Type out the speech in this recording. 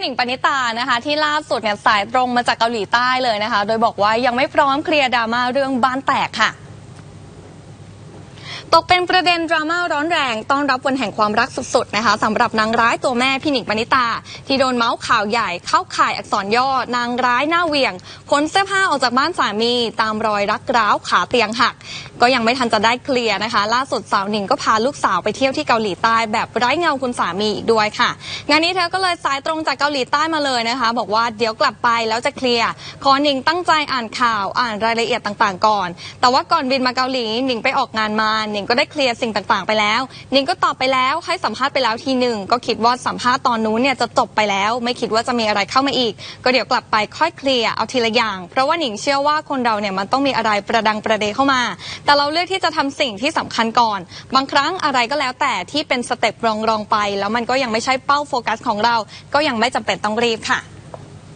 หนิงปณิตานะคะ ที่ล่าสุดเนี่ยสายตรงมาจากเกาหลีใต้เลยนะคะ โดยบอกว่ายังไม่พร้อมเคลียร์ดราม่าเรื่องบ้านแตกค่ะ ตกเป็นประเด็นดราม่าร้อนแรงต้อนรับวันแห่งความรักสุดๆนะคะสำหรับนางร้ายตัวแม่พี่หนิงปณิตา ที่โดนเมาส์ข่าวใหญ่เข้าข่ายอักษรย่อ นางร้ายหน้าเหวี่ยงขนเสื้อผ้าออกจากบ้านสามี ตามรอยรักร้าวขาเตียงหัก ก็ยังไม่ทันจะได้เคลียร์นะคะ ล่าสุดสาวหนิงก็พาลูกสาวไปเที่ยวที่เกาหลีใต้แบบไร้เงาคุณสามีอีกด้วยค่ะ งานนี้เธอก็เลยสายตรงจากเกาหลีใต้มาเลยนะคะ บอกว่าเดี๋ยวกลับไปแล้วจะเคลียร์ขอหนิงตั้งใจอ่านข่าวอ่านรายละเอียดต่างๆ ก่อน แต่ว่าก่อนบินมาเกาหลีหนิงไปออกงานมาหนิงก็ได้เคลียร์สิ่งต่างๆ ไปแล้วหนิงก็ตอบไปแล้วให้สัมภาษณ์ไปแล้วทีหนึ่งก็คิดว่าสัมภาษณ์ตอนนู้นเนี่ยจะจบไปแล้ว ไม่คิดว่าจะมีอะไรเข้ามาอีก ก็เดี๋ยวกลับไปค่อยเคลียร์เอาทีละอย่าง เพราะว่าหนิงเชื่อว่าคนเราเนี่ยมันต้องมีอะไรประดังประเดเข้ามา แต่เราเลือกที่จะทำสิ่งที่สำคัญก่อน บางครั้งอะไรก็แล้วแต่ที่เป็นสเต็ปรองๆไป แล้วมันก็ยังไม่ใช่เป้าโฟกัสของเรา ก็ยังไม่จำเป็นต้องรีบค่ะ